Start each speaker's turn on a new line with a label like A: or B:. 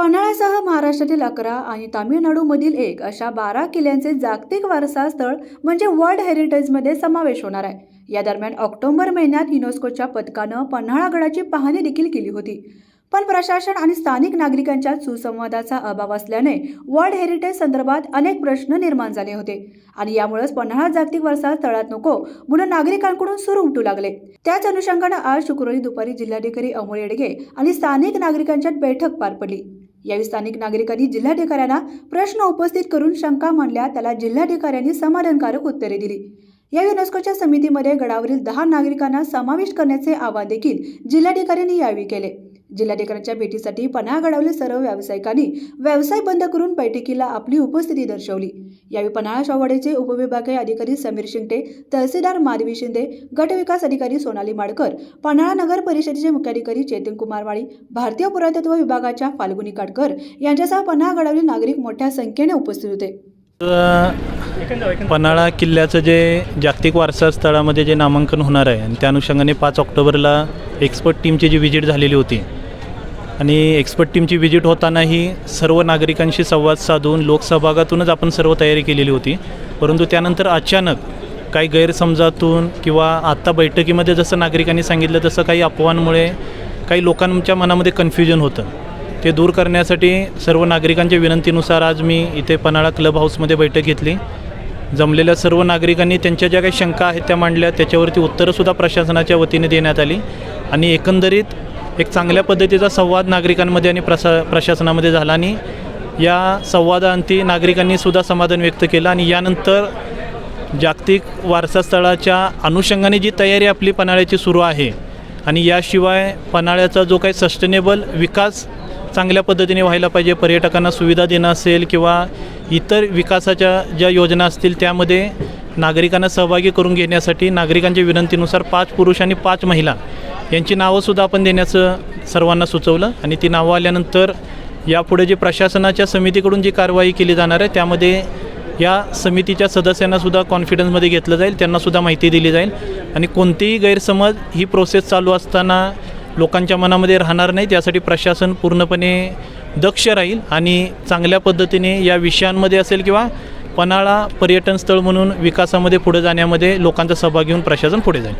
A: पन्हाळ्यासह महाराष्ट्रातील अकरा आणि तामिळनाडूमधील एक अशा बारा किल्ल्यांचे जागतिक वारसा स्थळ म्हणजे वर्ल्ड हेरिटेजमध्ये समावेश होणार आहे. या दरम्यान ऑक्टोबर महिन्यात युनेस्कोच्या पथकानं पन्हाळागडाची पाहणी देखील केली होती. पण प्रशासन आणि स्थानिक नागरिकांच्या सुसंवादाचा अभाव असल्याने वर्ल्ड हेरिटेज संदर्भात अनेक प्रश्न निर्माण झाले होते आणि यामुळेच पन्हाळा जागतिक वारसा स्थळात नको म्हणून नागरिकांकडून सूर उमटू लागले. त्याच अनुषंगानं आज शुक्रवारी दुपारी जिल्हाधिकारी अमोल येडगे आणि स्थानिक नागरिकांच्यात बैठक पार पडली. यावेळी स्थानिक नागरिकांनी जिल्हाधिकाऱ्यांना प्रश्न उपस्थित करून शंका मांडल्या त्याला जिल्हाधिकाऱ्यांनी समाधानकारक उत्तरे दिली. या युनेस्कोच्या समितीमध्ये गडावरील दहा नागरिकांना समाविष्ट करण्याचे आवाहन देखील जिल्हाधिकाऱ्यांनी यावेळी केले. जिल्हाधिकाऱ्यांच्या भेटीसाठी पन्हाळगडावरील सर्व व्यावसायिकांनी व्यवसाय बंद करून बैठकीला आपली उपस्थिती दर्शवली. यावेळी पन्हाळा शाहवाडीचे उपविभागीय अधिकारी समीर शिंगटे तहसीलदार माधवी शिंदे गटविकास अधिकारी सोनाली माडकर पन्हाळा नगर परिषदेचे मुख्याधिकारी चेतन कुमार वाळी भारतीय पुरातत्व विभागाच्या फाल्गुनी काटकर यांच्यासह पन्हाळा पन्हाळगडावरील नागरिक मोठ्या संख्येने उपस्थित होते.
B: पन्हाळा किल्ल्याचं जे जागतिक वारसा स्थळामध्ये जे नामांकन होणार आहे आणि त्या अनुषंगाने पाच ऑक्टोबरला एक्सपर्ट टीमची जी व्हिजिट झालेली होती आणि एक्सपर्ट टीमची व्हिजिट होतानाही सर्व नागरिकांशी संवाद साधून लोकसहभागातूनच आपण सर्व तयारी केलेली होती. परंतु त्यानंतर अचानक काही गैरसमजातून किंवा आत्ता बैठकीमध्ये जसं नागरिकांनी सांगितलं तसं काही अफवांमुळे काही लोकांच्या मनामध्ये कन्फ्युजन होतं. ते दूर करण्यासाठी सर्व नागरिकांच्या विनंतीनुसार आज मी इथे पन्हाळा क्लब हाऊसमध्ये बैठक घेतली. जमलेल्या सर्व नागरिकांनी त्यांच्या ज्या काही शंका आहेत त्या मांडल्या त्याच्यावरती उत्तरंसुद्धा प्रशासनाच्या वतीने देण्यात आली. आणि एकंदरीत एक चांगल्या पद्धतीचा संवाद नागरिकांमध्ये आणि प्रसा प्रशासनामध्ये झाला आणि या संवादांती नागरिकांनी सुद्धा समाधान व्यक्त केलं आणि यानंतर जागतिक वारसा स्थळाच्या अनुषंगाने जी तयारी आपली पन्हाळ्याची सुरू आहे आणि याशिवाय पन्हाळ्याचा जो काही सस्टेनेबल विकास चांगल्या पद्धतीने व्हायला पाहिजे पर्यटकांना सुविधा देणं असेल किंवा इतर विकासाच्या ज्या योजना असतील त्यामध्ये नागरिकांना सहभागी करून घेण्यासाठी नागरिकांच्या विनंतीनुसार पाच पुरुष आणि पाच महिला यांची नावंसुद्धा आपण देण्याचं सर्वांना सुचवलं. आणि ती नावं आल्यानंतर यापुढे जी प्रशासनाच्या समितीकडून जी कारवाई केली जाणार आहे त्यामध्ये या समितीच्या सदस्यांनासुद्धा कॉन्फिडन्समध्ये घेतलं जाईल त्यांनासुद्धा माहिती दिली जाईल. आणि कोणतेही गैरसमज ही प्रोसेस चालू असताना लोकांच्या मनामध्ये राहणार नाही. त्यासाठी प्रशासन पूर्णपणे दक्ष राहील आणि चांगल्या पद्धतीने या विषयांमध्ये असेल किंवा पन्हाळा पर्यटन स्थळ म्हणून विकासामध्ये पुढे जाण्यामध्ये लोकांचा सहभाग घेऊन प्रशासन पुढे जाईल.